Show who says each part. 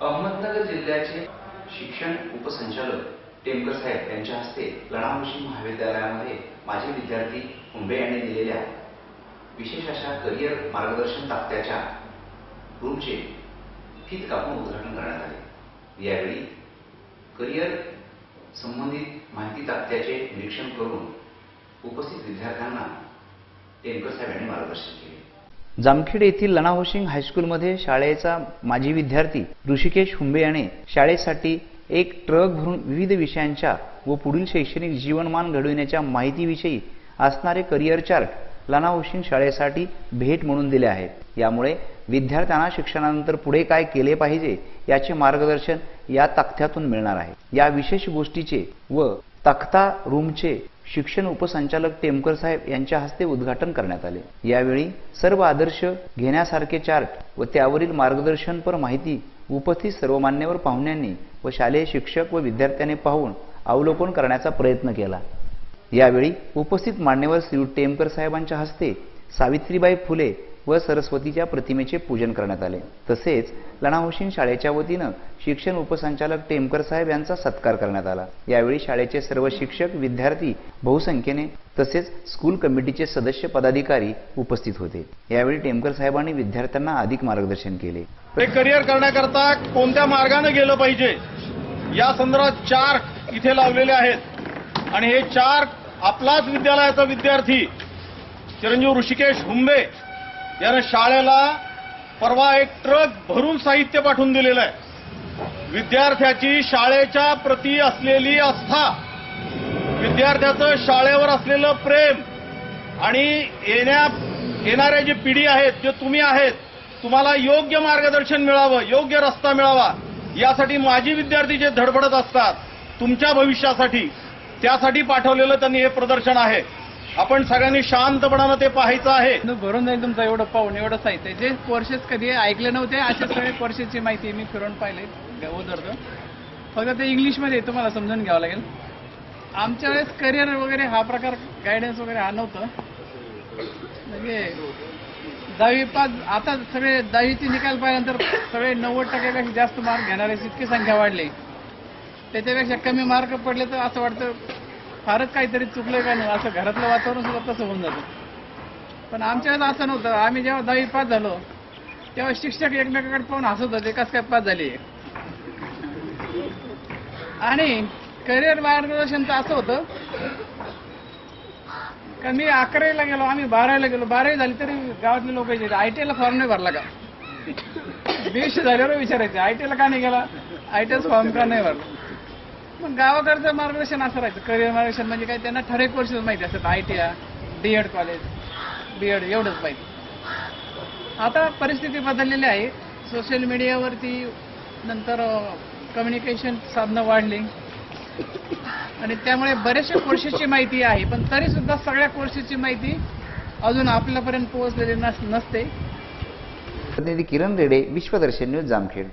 Speaker 1: अहमदनगर जिल्ह्याचे शिक्षण उपसंचालक टेमकर साहेब यांच्या हस्ते लणामुशी महाविद्यालयामध्ये माजी विद्यार्थी हुंबे यांनी दिलेल्या विशेष अशा करिअर मार्गदर्शन तात्याच्या रूमचे फीत कापून उद्घाटन करण्यात आले. यावेळी करिअर संबंधित माहिती तात्याचे निरीक्षण करून उपस्थित विद्यार्थ्यांना टेमकर साहेब यांनी मार्गदर्शन केले.
Speaker 2: जामखेड येथील लणाहोशिंग हायस्कूलमध्ये शाळेचा माजी विद्यार्थी ऋषिकेश हुंबे याने शाळेसाठी एक ट्रक भरून विविध विषयांच्या व पुढील शैक्षणिक जीवनमान घडविण्याच्या माहितीविषयी असणारे करिअर चार्ट लणाहोशिंग शाळेसाठी भेट म्हणून दिले आहेत. यामुळे विद्यार्थ्यांना शिक्षणानंतर पुढे काय केले पाहिजे याचे मार्गदर्शन या तक्त्यातून मिळणार आहे. या विशेष गोष्टीचे व तक्ता रूमचे शिक्षण उपसंचालक टेमकर साहेब यांच्या हस्ते उद्घाटन करण्यात आले. यावेळी सर्व आदर्श घेण्यासारखे चार्ट व त्यावरील मार्गदर्शनपर माहिती उपस्थित सर्व मान्यवर पाहुण्यांनी व शालेय शिक्षक व विद्यार्थ्यांनी पाहून अवलोकन करण्याचा प्रयत्न केला. यावेळी उपस्थित मान्यवर श्री टेमकर साहेबांच्या हस्ते सावित्रीबाई फुले व सरस्वतीच्या प्रतिमेचे पूजन करण्यात आले. तसेच लणाहोशीन शाळेच्या वतीनं शिक्षण उपसंचालक टेमकर साहेब यांचा सत्कार करण्यात आला. यावेळी शाळेचे सर्व शिक्षक विद्यार्थी बहुसंख्येने तसेच स्कूल कमिटीचे सदस्य पदाधिकारी उपस्थित होते. यावेळी टेमकर साहेबांनी विद्यार्थ्यांना अधिक मार्गदर्शन केले.
Speaker 3: ते करिअर करण्याकरता कोणत्या मार्गाने गेलं पाहिजे? या संदर्भात चार इथे लावलेले आहेत. आणि हे चार आपलाच विद्यालयाचा विद्यार्थी चिरंजीव ऋषिकेश हुंबे यानं शाळेला परवा एक ट्रक भरून साहित्य पाठवून दिलेलं आहे. विद्यार्थ्याची शाळेच्या प्रती असलेली आस्था विद्यार्थ्याचं शाळेवर असलेलं प्रेम आणि येण्या येणाऱ्या जी पिढी आहेत जे तुम्ही आहेत तुम्हाला योग्य मार्गदर्शन मिळावं योग्य रस्ता मिळावा यासाठी माजी विद्यार्थी जे धडपडत असतात तुमच्या भविष्यासाठी त्यासाठी पाठवलेलं त्यांनी हे प्रदर्शन आहे. आपण सगळ्यांनी शांतपणानं ते पाहायचं आहे.
Speaker 4: न भरून जाईल तुमचं एवढं पाहून एवढं साहित्य. जे कोर्सेस कधी ऐकले नव्हते असे सगळे कोर्सेसची माहिती मी फिरून पाहिले. उदरतो फक्त ते इंग्लिशमध्ये तुम्हाला समजून घ्यावं लागेल. आमच्या वेळेस करिअर वगैरे हा प्रकार गायडन्स वगैरे हा नव्हतं. म्हणजे दहावी पास आता सगळे दहावीचे निकाल पाहिल्यानंतर सगळे नव्वद टक्क्यापेक्षा जास्त मार्क घेणाऱ्याची इतकी संख्या वाढली त्याच्यापेक्षा कमी मार्क पडले तर असं वाटतं फारच काहीतरी चुकलं का नाही असं घरातलं वातावरण सुद्धा तसं होऊन जातं. पण आमच्या वेळेस असं नव्हतं. आम्ही जेव्हा दहावी पास झालो तेव्हा शिक्षक एकमेकाकडे पाहून हसत होते कस काय पास झाली? आणि करिअर मार्गदर्शन तर असं होतं का मी अकरावीला गेलो आम्ही बारावीला गेलो. बारावी झाली तरी गावातले लोक आय टी आयला फॉर्म नाही भरला का? बीएससी झाल्यावर विचारायचे आय टी आयला का नाही गेला? आय टी फॉर्म का नाही भरला? पण गावाकडचं मार्गदर्शन असं राहायचं. करिअर मार्गदर्शन म्हणजे काय त्यांना ठराविक कोर्सेस माहिती असतात. I T I D Ed college B Ed एवढंच माहिती. आता परिस्थिती बदललेली आहे. सोशल मीडियावरती नंतर कम्युनिकेशन साधनं वाढली. आणि त्यामुळे बरेचशा कोर्सेसची माहिती आहे. पण तरीसुद्धा सगळ्या कोर्सेसची माहिती अजून आपल्यापर्यंत पोहोचलेली नस नसते.
Speaker 2: प्रतिनिधी किरण रेडे विश्वदर्शन न्यूज जामखेड.